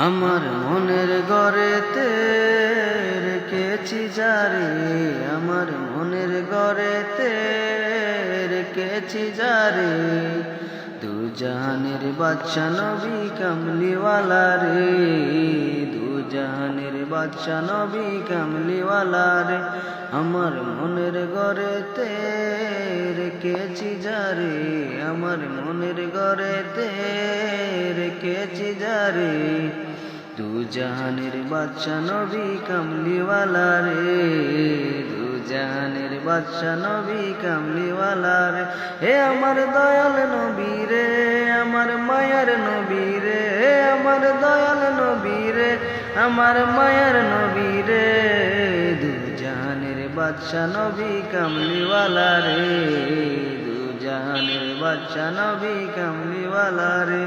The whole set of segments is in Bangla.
আমার মনের গড়েতে রেখেছি যারে আমার মনের গড়েতে রেখেছি যারে দু জাহানের বাচ্চা নবী কামলিওয়ালা রে দু জাহানের বাচ্চা নবী কামলিওয়ালা রে, আমার মনের গড়েতে রেখেছি যারে আমার মনের গড়েতে রেখেছি যারে। দু জাহানের বাচ্চা নবী কামলিওয়ালা রে। দু জাহানের বাচ্চা নবী কামলিওয়ালা রে। হে আমার দয়াল নবী রে, আমার মায়ার নবী রে। আমার দয়াল নবী রে, আমার মায়ার নবী রে। দু জাহানের বাচ্চা নবী কামলিওয়ালা রে। দু জাহানের বাচ্চা নবী কামলিওয়ালা রে।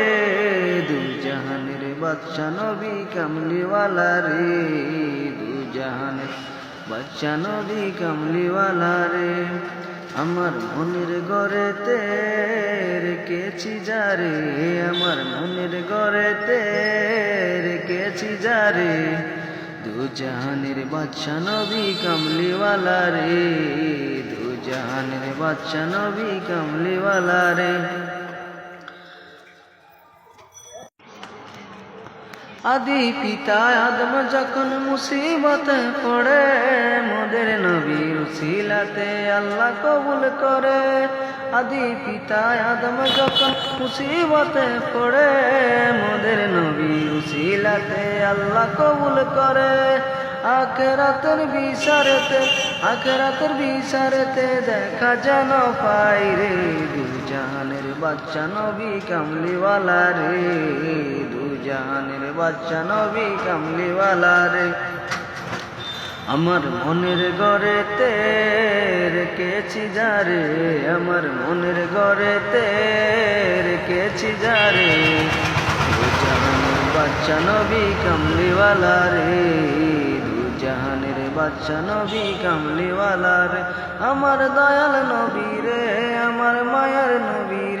বাচ্চা নবী কামলিওয়ালা রে, দু জাহানের বাচ্চা নবী কামলিওয়ালা রে, আমার মনের গড়েতে রেখেছি যারে আমার মনের গড়েতে রেখেছি যারে দু জাহানের বাচ্চা নবী কামলিওয়ালা রে, দু জাহানের বাচ্চা নবী কামলিওয়ালা রে। আদি পিতা আদম যখন মুসিবতে পড়ে, মোদের নবীর উসিলাতে আল্লাহ কবুল করে। আদি পিতা আদম যখন মুসিবতে পড়ে, মোদের নবীর উসিলাতে আল্লাহ কবুল করে। আখেরাতের বিচারেতে আখেরাতের বিচারেতে দেখা যেন পাই রে। দু জাহানের বাচ্চা নবী কামলিওয়ালা রে। জাহানের বাচ্চা নবী কামলিওয়ালা রে আমার মনের গড়েতে রেখেছি যারে, আমার মনের গড়েতে রেখেছি যারে। দু জাহানের বাচ্চা নবী কামলিওয়ালা রে জাহানের বাচ্চা নবী কামলিওয়ালা রে আমার দয়াল নবী রে, আমার মায়ার নবী রে